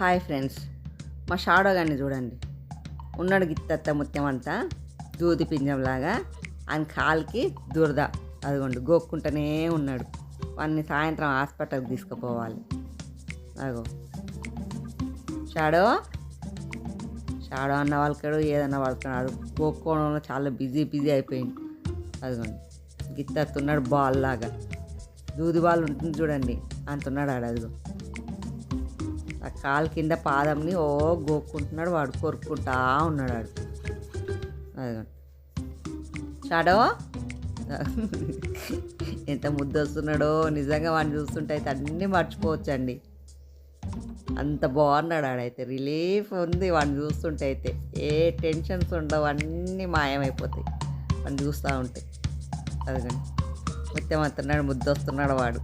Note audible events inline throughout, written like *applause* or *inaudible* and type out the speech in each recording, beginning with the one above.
Hi friends మా shadow గారిని చూడండి. ఉన్నాడు గిత్తత్త ముత్యం అంతా దూది పింజంలాగా ఆయన కాలికి దురద. అదిగోండి గోక్కుంటూనే ఉన్నాడు. వాడిని సాయంత్రం హాస్పిటల్కి తీసుకుపోవాలి. అగో షాడో? షాడో అన్న వాళ్ళకాడు ఏదన్నా వాళ్ళకాడు. గోక్కోవడంలో చాలా బిజీ బిజీ అయిపోయింది అదిగోండి గిత్తత్తున్నాడు బాల్ లాగా దూది బాల్ ఉంటుంది చూడండి అంత ఉన్నాడు ఆడ అదిగో. ఆ కాలు కింద పాదంని ఓ గోక్కుంటున్నాడు వాడు కొరుక్కుంటా ఉన్నాడు ఆడు. షాడో? ఎంత ముద్దు వస్తున్నాడో నిజంగా వాడిని చూస్తుంటే అయితే అన్నీ మర్చిపోవచ్చండి. అంత బాగున్నాడు ఆడైతే. రిలీఫ్ ఉంది వాడిని చూస్తుంటే అయితే. ఏ టెన్షన్స్ ఉండవు అన్నీ మాయమైపోతాయి వాడిని చూస్తూ ఉంటే. అదిగండి మొత్తం వస్తున్నాడు ముద్దు వస్తున్నాడు వాడు.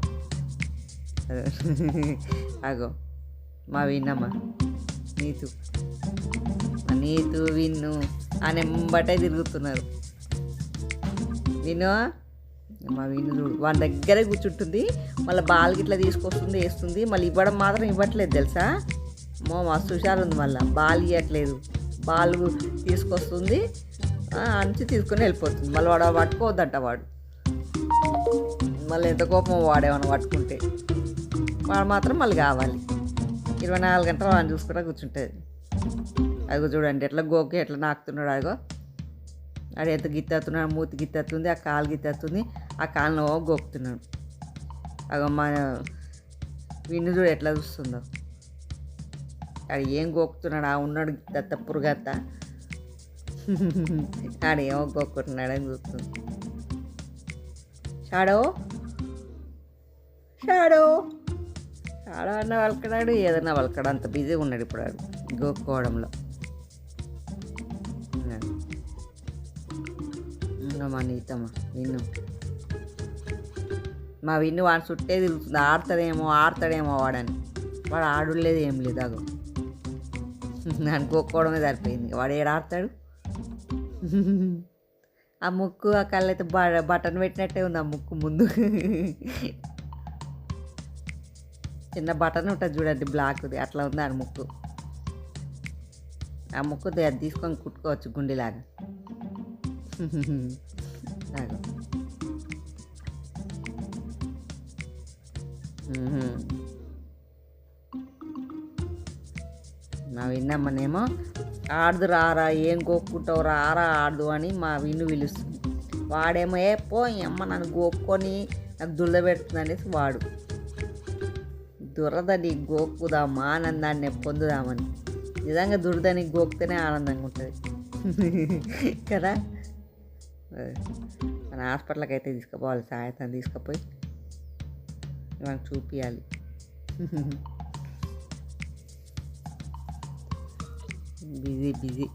అగో మా విన్నమ్మ. నీతు. నీతు విన్ను. అని ఎంబటే తిరుగుతున్నారు. విను మా విన్ను వాళ్ళ దగ్గరే కూర్చుంటుంది. మళ్ళీ బాల్ గిట్లా తీసుకొస్తుంది వేస్తుంది. మళ్ళీ ఇవ్వడం మాత్రం ఇవ్వట్లేదు తెలుసా? మో మస్తు హుషారు ఉంది మళ్ళీ. బాల్ ఇవ్వట్లేదు బాల్ తీసుకొస్తుంది. అంచి తీసుకొని వెళ్ళిపోతుంది. మళ్ళీ వాడు పట్టుకోవద్దంట వాడు. మళ్ళీ ఎంత కోపం వాడేమన్నా పట్టుకుంటే. వాడు మాత్రం మళ్ళీ కావాలి. ఇరవై నాలుగు గంటలు వాడిని చూసుకుంటా కూర్చుంటుంది. అదిగో చూడండి ఎట్లా గోకి ఎట్లా నాకుతున్నాడు అదిగో. ఆడు ఎంత గిత్తెత్తున్నాడు మూతి గిత్తెత్తుంది ఆ కాలు గిత్తెత్తుంది ఆ కాలును గోకుతున్నాడు. అగో మా విన్ను చూడు ఎట్లా చూస్తుందో. ఆడు ఏం గోకుతున్నాడు ఆ ఉన్నాడు గిత్తత్త పురుగత్త. ఆడు ఏమో గోక్కుంటున్నాడని చూస్తుంది. షాడో? షాడో? షాడో అన్న వలకడాడు ఏదన్నా వలకడు అంత బిజీగా ఉన్నాడు ఇప్పుడు ఆడు గోక్కోవడంలో మా నీతమ్మ విన్ను. మా విన్ను వాడు చుట్టే తిరుగుతుంది ఆడతాడేమో ఆడతాడేమో వాడని. వాడు ఆడులేదు ఏం లేదు అగో. అనుకోకపోవడమే గోక్కోవడమే సరిపోయింది వాడు ఏడు ఆడతాడు? ఆ ముక్కు ఆ కళ్ళు అయితే బ బటన్ పెట్టినట్టే ఉంది ఆ ముక్కు ముందు. చిన్న బటన్ ఉంటుంది చూడండి బ్లాక్ది. అట్లా ఉంది ఆ ముక్కు. ఆ ముక్కు అది తీసుకొని కుట్టుకోవచ్చు గుండెలాగా. లాగా మా విన్నమ్మనేమో ఆడదు రారా ఏం గోక్కుంటావు రారా ఆడదు అని మా విన్ను పిలుస్తుంది. వాడేమో ఏ పో అమ్మ నన్ను గోక్కొని నాకు దుల్ల పెడుతుంది అనేసి వాడు. దురదని గోక్కుదామా ఆనందాన్ని పొందుదామని. నిజంగా దురదని గోక్తేనే ఆనందంగా ఉంటుంది. *laughs* కదా? మన హాస్పిటల్కి అయితే తీసుకుపోవాలి సాయంత్రం తీసుకుపోయి మనకు చూపించాలి *laughs* బిజీ బిజీ.